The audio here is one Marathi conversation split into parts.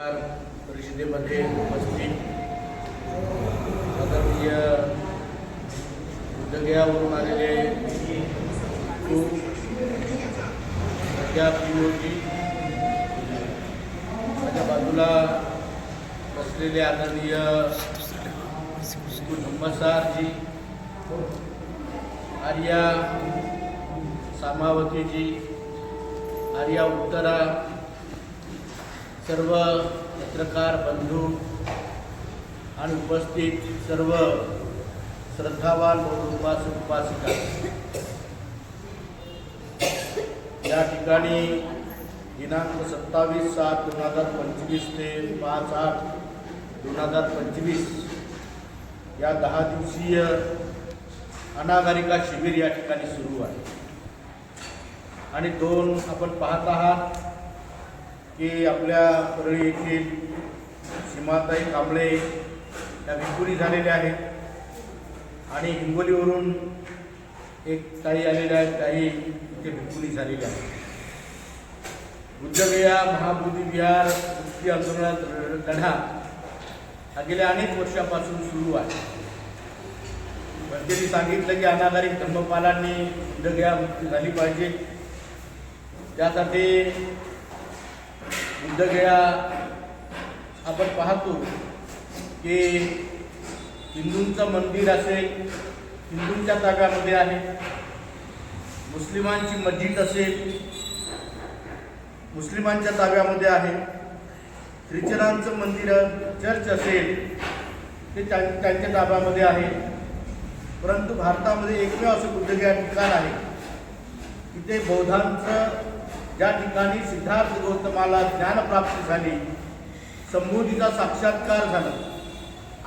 परिषदेमध्ये उपस्थित आदरणीय बुद्धगयावरून आलेले खूप सध्या पीओजी माझ्या बाजूला बसलेले आदरणीय धम्मसारजी आर्या सामावतीजी आर्या उत्तरा सर्व पत्रकार बंधू आणि उपस्थित सर्व श्रद्धावान म्हणून उपासक उपासिका. या ठिकाणी दिनांक सत्तावीस सात दोन हजार पंचवीस ते पाच आठ दोन हजार पंचवीस या दहा दिवसीय अनागारिका शिबिर या ठिकाणी सुरू आहे. आणि दोन आपण पाहत आहात की आपल्या परळी येथील सीमाताई कांबळे या भिकुरी झालेल्या आहेत. आणि हिंगोलीवरून एक ताई आलेल्या आहेत ताई इथे भिकुरी झालेल्या आहेत. बुद्धगया महाबोधी विहार मुक्ती आंदोलनात लढा हा गेल्या अनेक वर्षापासून सुरू आहे. त्यांनी सांगितलं की अनाधारित धर्मपालांनी बुद्धगया मुक्ती झाली पाहिजे. त्यासाठी बुद्धगया आपण पाहतो की हिंदूंचं मंदिर असेल हिंदूंच्या ताब्यामध्ये आहे. मुस्लिमांची मस्जिद असेल मुस्लिमांच्या ताब्यामध्ये आहे. ख्रिश्चनांचं मंदिर चर्च असेल ते त्यां- त्यांच्या ताब्यामध्ये आहे. परंतु भारतामध्ये एकमेव असं बुद्धगया ठिकाण आहे. तिथे बौद्धांचं ज्या ठिकाणी सिद्धार्थ गौतमाला ज्ञानप्राप्ती झाली संबोधीचा साक्षात्कार झाला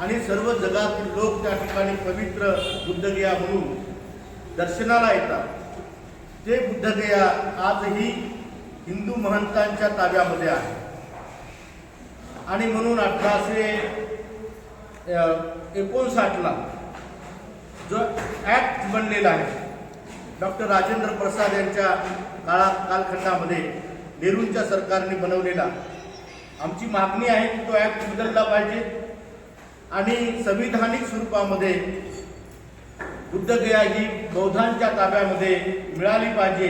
आणि सर्व जगातील लोक त्या ठिकाणी पवित्र बुद्धगया म्हणून दर्शनाला येतात. ते बुद्धगया आजही हिंदू महंतांच्या ताब्यामध्ये आहे आणि म्हणून अठराशे एकोणसाठला जो ॲक्ट बनलेला आहे डॉक्टर राजेंद्र प्रसाद यांच्या काळा कालखंडामध्ये नेहरूंच्या सरकारने बनवलेला. आमची मागणी आहे की तो ॲक्ट बदलला पाहिजे आणि संविधानिक स्वरूपामध्ये बुद्धगया ही बौद्धांच्या ताब्यामध्ये मिळाली पाहिजे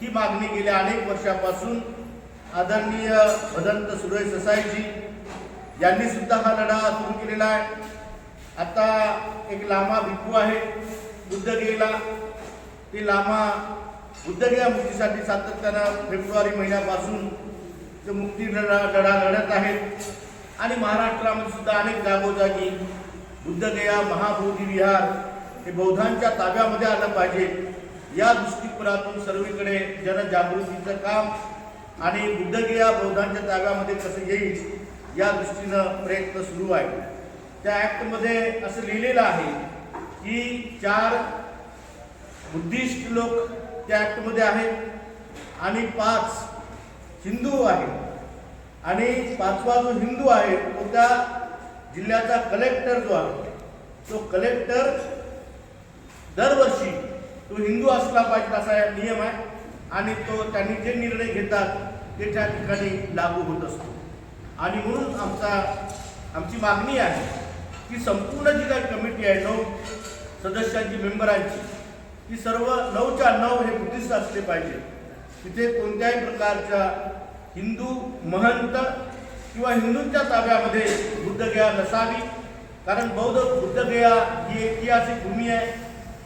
ही मागणी गेल्या अनेक वर्षापासून आदरणीय भदंत सुरेश ससाईजी यांनी सुद्धा हा लढा सुरू केलेला आहे. आता एक लांबा भिक्खू आहे बुद्धगयेला. ती लामा बुद्धगया मुक्तीसाठी सातत्यानं फेब्रुवारी महिन्यापासून ते मुक्ती लढा लढा लढत आहेत. आणि महाराष्ट्रामध्ये सुद्धा अनेक जागोजागी बुद्धगया महाबोधी विहार हे बौद्धांच्या ताब्यामध्ये आलं पाहिजे. या दृष्टिकोनातून सर्वीकडे जनजागृतीचं काम आणि बुद्धगया बौद्धांच्या ताब्यामध्ये कसं येईल या दृष्टीनं प्रयत्न सुरू आहे त्या ॲक्टमध्ये असं लिहिलेलं आहे की चार बुद्धिस्ट लोक त्या ॲक्टमध्ये आहेत. आणि पाच हिंदू आहेत. आणि पाचवा जो हिंदू आहे तो त्या जिल्ह्याचा कलेक्टर जो आहे तो कलेक्टर दरवर्षी तो हिंदू असला पाहिजे असा नियम आहे. आणि तो त्यांनी जे निर्णय घेतात ते त्या ठिकाणी लागू होत असतो. आणि म्हणून आमचा आमची मागणी आहे की संपूर्ण जी काही कमिटी आहे नऊ सदस्यांची मेंबरांची की सर्व नऊच्या नऊ हे बुद्धिस्ट असले पाहिजे. तिथे कोणत्याही प्रकारच्या हिंदू महंत किंवा हिंदूंच्या ताब्यामध्ये बुद्धगया नसावी. कारण बौद्ध बुद्धगया ही ऐतिहासिक भूमी आहे.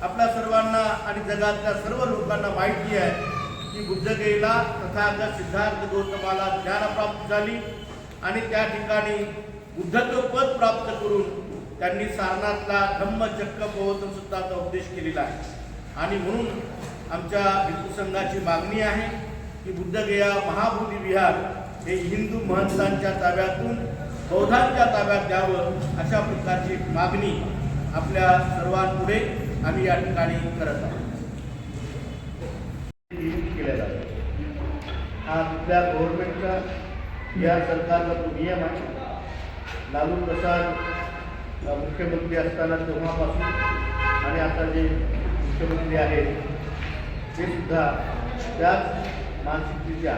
आपल्या सर्वांना आणि जगातल्या सर्व लोकांना माहिती आहे की बुद्धगयेला तथागत सिद्धार्थ गौतमाला ज्ञानप्राप्त झाली आणि त्या ठिकाणी बुद्धत्व पद प्राप्त करून त्यांनी सारनाथला धम्मचक्क पोहोचून सुद्धाचा उपदेश केलेला आहे. आणि म्हणून आमच्या हिंदू संघाची मागणी आहे की बुद्धगया महाबोधी विहार हे हिंदू महंतांच्या ताब्यातून बौद्धांच्या ताब्यात द्यावं अशा प्रकारची मागणी आपल्या सर्वांपुढे आम्ही या ठिकाणी करत आहोत. केल्या जातात. हा तिथल्या गव्हर्नमेंटचा या सरकारचा तो नियम आहे लालू प्रसाद मुख्यमंत्री असताना तेव्हापासून आणि आता जे मुख्यमंत्री आहेत ते सुद्धा त्याच मानसिकतेच्या